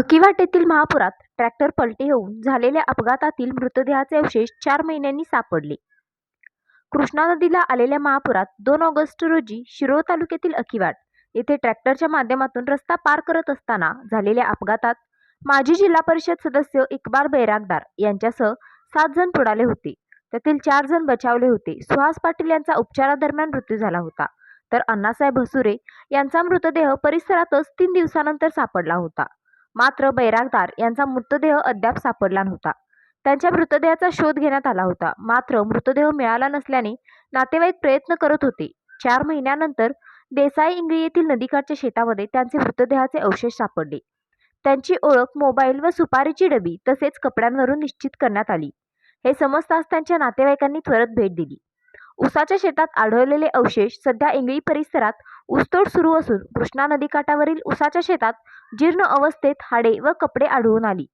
अकिवाट महापुरात ट्रॅक्टर पलटी होऊन झालेल्या अपघातातील मृतदेहाचे अवशेष चार महिन्यांनी सापडले. कृष्णा नदीला आलेल्या महापुरात दोन ऑगस्ट रोजी शिरोळ तालुक्यातील अकिवाट येथे ट्रॅक्टरच्या माध्यमातून रस्ता पार करत असताना झालेल्या अपघातात माजी जिल्हा परिषद सदस्य इकबाल बैरागदार यांच्यासह सात जण बुडाले होते. त्यातील चार जण बचावले होते. सुहास पाटील यांचा उपचारादरम्यान मृत्यू झाला होता. तर अण्णासाहेब हसुरे यांचा मृतदेह परिसरातच तीन दिवसानंतर सापडला होता. मात्र बैरागदार यांचा मृतदेह अद्याप सापडला नव्हता. त्यांच्या मृतदेहाचा शोध घेण्यात आला होता. मात्र मृतदेह मिळाला नसल्याने नातेवाईक प्रयत्न करत होते. चार महिन्यानंतर देसाई इंगळी येथील नदीकाठच्या शेतामध्ये त्यांचे मृतदेहाचे अवशेष सापडले. त्यांची ओळख मोबाईल व सुपारीची डबी तसेच कपड्यांवरून निश्चित करण्यात आली. हे समजताच त्यांच्या नातेवाईकांनी त्वरित भेट दिली. उसाच्या शेतात आढळलेले अवशेष सध्या इंगळी परिसरात ऊसतोड सुरू असून कृष्णा नदीकाठावरील उसाच्या शेतात जीर्ण अवस्थेत हाडे व कपडे आढळून आली.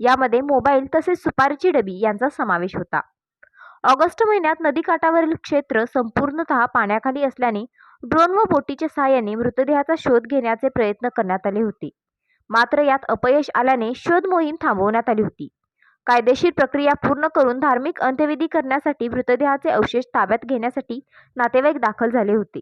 यामध्ये मोबाईल तसेच सुपारीची डबी यांचा समावेश होता. ऑगस्ट महिन्यात नदीकाठावरील क्षेत्र संपूर्णतः पाण्याखाली असल्याने ड्रोन व बोटीच्या सहाय्याने मृतदेहाचा शोध घेण्याचे प्रयत्न करण्यात आले होते. मात्र यात अपयश आल्याने शोध मोहीम थांबवण्यात आली होती. कायदेशीर प्रक्रिया पूर्ण करून धार्मिक अंत्यविधी करण्यासाठी मृतदेहाचे अवशेष ताब्यात घेण्यासाठी नातेवाईक दाखल झाले होते.